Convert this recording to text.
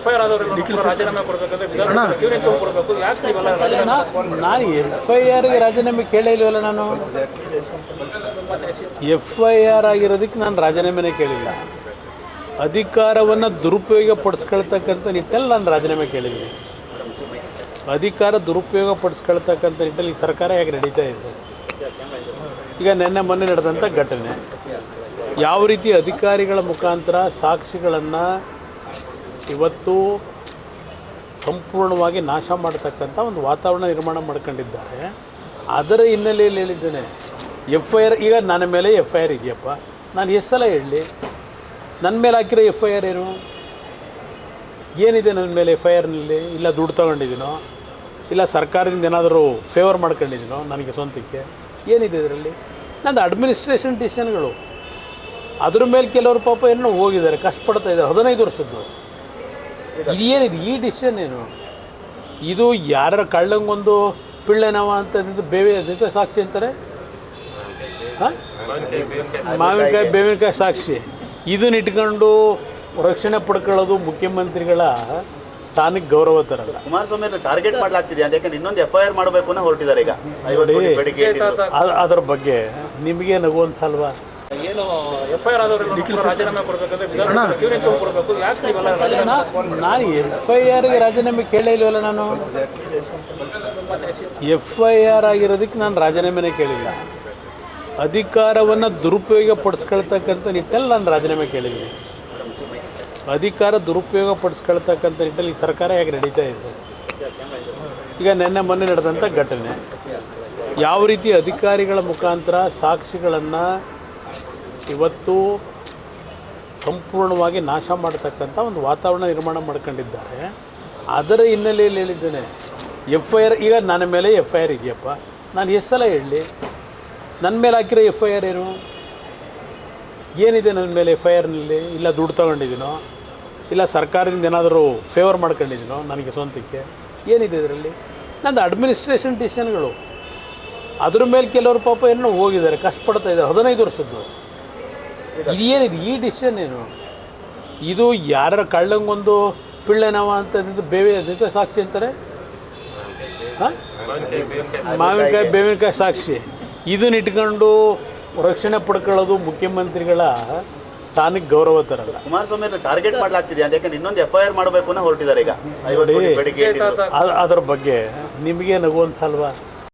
F I R ಆದವರೆಲ್ಲ ರಾಜೀನಾಮೆ ಕೊಡಬೇಕಂದ್ರೆ ವಿಧಾನಸಭೆ ಕೊಡಬೇಕು? ಯಾಕೆ ನಾನು ಎಫ್ ಐ ಆರ್ಗೆ ರಾಜೀನಾಮೆ ಕೇಳೇ ಇಲ್ವಲ್ಲ ನಾನು? ಎಫ್ ಐ ಆರ್ ಆಗಿರೋದಕ್ಕೆ ನಾನು ರಾಜೀನಾಮೆನೇ ಕೇಳಿಲ್ಲ. ಅಧಿಕಾರವನ್ನು ದುರುಪಯೋಗ ಪಡಿಸ್ಕೊಳ್ತಕ್ಕಂಥ ನಿಟ್ಟಲ್ಲಿ ನಾನು ರಾಜೀನಾಮೆ ಕೇಳಿದ್ದೀನಿ. ಅಧಿಕಾರ ದುರುಪಯೋಗ ಪಡಿಸ್ಕೊಳ್ತಕ್ಕಂಥ ನಿಟ್ಟಲ್ಲಿ ಈ ಸರ್ಕಾರ ಹೇಗೆ ನಡೀತಾ ಇದೆ? ಈಗ ನಿನ್ನೆ ಮೊನ್ನೆ ನಡೆದಂಥ ಘಟನೆ. ಯಾವ ರೀತಿ ಅಧಿಕಾರಿಗಳ ಮುಖಾಂತರ ಸಾಕ್ಷಿಗಳನ್ನು ಇವತ್ತು ಸಂಪೂರ್ಣವಾಗಿ ನಾಶ ಮಾಡ್ತಕ್ಕಂಥ ಒಂದು ವಾತಾವರಣ ನಿರ್ಮಾಣ ಮಾಡ್ಕೊಂಡಿದ್ದಾರೆ. ಅದರ ಹಿನ್ನೆಲೆಯಲ್ಲಿ ಹೇಳಿದ್ದೇನೆ ಎಫ್ ಐ ಆರ್ ಈಗ ನನ್ನ ಮೇಲೆ ಎಫ್ ಐ ಆರ್ ಇದೆಯಪ್ಪ. ನಾನು ಎಷ್ಟು ಸಲ ಹೇಳಲಿ, ನನ್ನ ಮೇಲೆ ಹಾಕಿರೋ ಎಫ್ ಐ ಆರ್ ಏನು? ಏನಿದೆ ನನ್ನ ಮೇಲೆ ಎಫ್ ಐ ಆರ್ನಲ್ಲಿ ಇಲ್ಲ ದುಡ್ಡು ತೊಗೊಂಡಿದ್ದೀನೋ? ಇಲ್ಲ ಸರ್ಕಾರದಿಂದ ಏನಾದರೂ ಫೇವರ್ ಮಾಡ್ಕೊಂಡಿದ್ದೀನೋ ನನಗೆ ಸ್ವಂತಕ್ಕೆ? ಏನಿದೆ ಇದರಲ್ಲಿ? ನಂದು ಅಡ್ಮಿನಿಸ್ಟ್ರೇಷನ್ ಡಿಸಿಷನ್ಗಳು ಅದ್ರ ಮೇಲೆ ಕೆಲವರು ಪಾಪ ಏನೋ ಹೋಗಿದ್ದಾರೆ, ಕಷ್ಟಪಡ್ತಾ ಇದ್ದಾರೆ. ಹದಿನೈದು ವರ್ಷದ್ದು. ಇದೇನಿದು ಈ ಡಿಸಿಷನ್ ಏನು? ಇದು ಯಾರ ಕಳ್ಳಂಗೊಂದು ಪಿಳ್ಳೆನವ ಅಂತ ಇದು ಬೇವೆ ಅದಕ್ಕೆ ಸಾಕ್ಷಿ ಅಂತಾರೆ? ಹಾಂ? ಮಾವಿನಕಾಯಿ ಬೇವಿನಕಾಯಿ ಸಾಕ್ಷಿ. ಇದನ್ನ ಇಟ್ಕೊಂಡು ರಕ್ಷಣೆ ಪಡ್ಕೊಳ್ಳೋದು ಮುಖ್ಯಮಂತ್ರಿಗಳ ಸ್ಥಾನಕ್ಕೆ ಗೌರವ ತರಲ್ಲ. ಕುಮಾರಸ್ವಾಮಿ ಟಾರ್ಗೆಟ್ ಮಾಡ್ಲಾಗ್ತಿದೆ. ಯಾಕಂದ್ರೆ ಇನ್ನೊಂದು ಎಫ್ ಐ ಆರ್ ಮಾಡಬೇಕು ಅನ್ನೋ ಹೊರಟಿದ್ದಾರೆ ಈಗ. ಅ- ಅದ್ರ ಬಗ್ಗೆ ನಿಮಗೆ ನಗು ಅನ್ಸಲ್ವಾ ಏನು ಎಫ್ ಐ ಆರ್ ರಾಜೀನಾಮೆ ಕೊಡಬೇಕಂದ್ರೆ ವಿಧಾನಸಭೆ ಕೊಡಬೇಕು. ಯಾಕೆ ನಾನು ಎಫ್ ಐ ಆರ್ಗೆ ರಾಜೀನಾಮೆ ಕೇಳೇ ಇಲ್ವಲ್ಲ ನಾನು? ಎಫ್ ಐ ಆರ್ ಆಗಿರೋದಕ್ಕೆ ನಾನು ರಾಜೀನಾಮೆನೇ ಕೇಳಿಲ್ಲ. ಅಧಿಕಾರವನ್ನು ದುರುಪಯೋಗ ಪಡಿಸ್ಕೊಳ್ತಕ್ಕಂಥ ನಿಟ್ಟಲ್ಲಿ ನಾನು ರಾಜೀನಾಮೆ ಕೇಳಿದ್ದೀನಿ. ಅಧಿಕಾರ ದುರುಪಯೋಗ ಪಡಿಸ್ಕೊಳ್ತಕ್ಕಂಥ ನಿಟ್ಟಲ್ಲಿ ಈ ಸರ್ಕಾರ ಹೇಗೆ ನಡೀತಾ ಇದೆ? ಈಗ ನಿನ್ನೆ ಮೊನ್ನೆ ನಡೆದಂಥ ಘಟನೆ. ಯಾವ ರೀತಿ ಅಧಿಕಾರಿಗಳ ಮುಖಾಂತರ ಸಾಕ್ಷಿಗಳನ್ನು ಇವತ್ತು ಸಂಪೂರ್ಣವಾಗಿ ನಾಶ ಮಾಡತಕ್ಕಂಥ ಒಂದು ವಾತಾವರಣ ನಿರ್ಮಾಣ ಮಾಡ್ಕೊಂಡಿದ್ದಾರೆ. ಅದರ ಹಿನ್ನೆಲೆಯಲ್ಲಿ ಹೇಳಿದ್ದೇನೆ ಎಫ್ ಐ ಆರ್ ಈಗ ನನ್ನ ಮೇಲೆ ಎಫ್ ಐ ಆರ್ ಇದೆಯಪ್ಪ. ನಾನು ಎಷ್ಟು ಸಲ ಹೇಳಲಿ, ನನ್ನ ಮೇಲೆ ಹಾಕಿರೋ ಎಫ್ ಐ ಆರ್ ಏನು? ಏನಿದೆ ನನ್ನ ಮೇಲೆ ಎಫ್ ಐ ಆರ್ನಲ್ಲಿ ಇಲ್ಲ ದುಡ್ಡು ತೊಗೊಂಡಿದ್ದೀನೋ? ಇಲ್ಲ ಸರ್ಕಾರದಿಂದ ಏನಾದರೂ ಫೇವರ್ ಮಾಡ್ಕೊಂಡಿದ್ದೀನೋ ನನಗೆ ಸ್ವಂತಕ್ಕೆ? ಏನಿದೆ ಇದರಲ್ಲಿ? ನಂದು ಅಡ್ಮಿನಿಸ್ಟ್ರೇಷನ್ ಡಿಸಿಷನ್ಗಳು ಅದ್ರ ಮೇಲೆ ಕೆಲವರು ಪಾಪ ಏನೋ ಹೋಗಿದ್ದಾರೆ, ಕಷ್ಟಪಡ್ತಾ ಇದ್ದಾರೆ. ಹದಿನೈದು ವರ್ಷದ್ದು. ಇದೇನಿದು ಈ ಡಿಸಿಷನ್ ಏನು? ಇದು ಯಾರ ಕಳ್ಳಂಗೊಂದು ಪಿಳ್ಳೆನವ ಅಂತ ಬೇವೆ ಅದಕ್ಕೆ ಸಾಕ್ಷಿ ಅಂತಾರೆ? ಹಾಂ? ಮಾವಿನಕಾಯಿ ಬೇವಿನಕಾಯಿ ಸಾಕ್ಷಿ. ಇದನ್ನ ಇಟ್ಕೊಂಡು ರಕ್ಷಣೆ ಪಡ್ಕೊಳ್ಳೋದು ಮುಖ್ಯಮಂತ್ರಿಗಳ ಸ್ಥಾನಕ್ಕೆ ಗೌರವ ತರಲ್ಲ. ಕುಮಾರಸ್ವಾಮಿ ಟಾರ್ಗೆಟ್ ಮಾಡ್ಲಾಗ್ತಿದೆ. ಯಾಕಂದ್ರೆ ಇನ್ನೊಂದು ಎಫ್ ಐ ಆರ್ ಮಾಡಬೇಕು ಅನ್ನೋ ಹೊರಟಿದ್ದಾರೆ ಈಗ. ಅದ್ರ ಬಗ್ಗೆ ನಿಮಗೆ ನಗು ಅನ್ಸಲ್ವಾ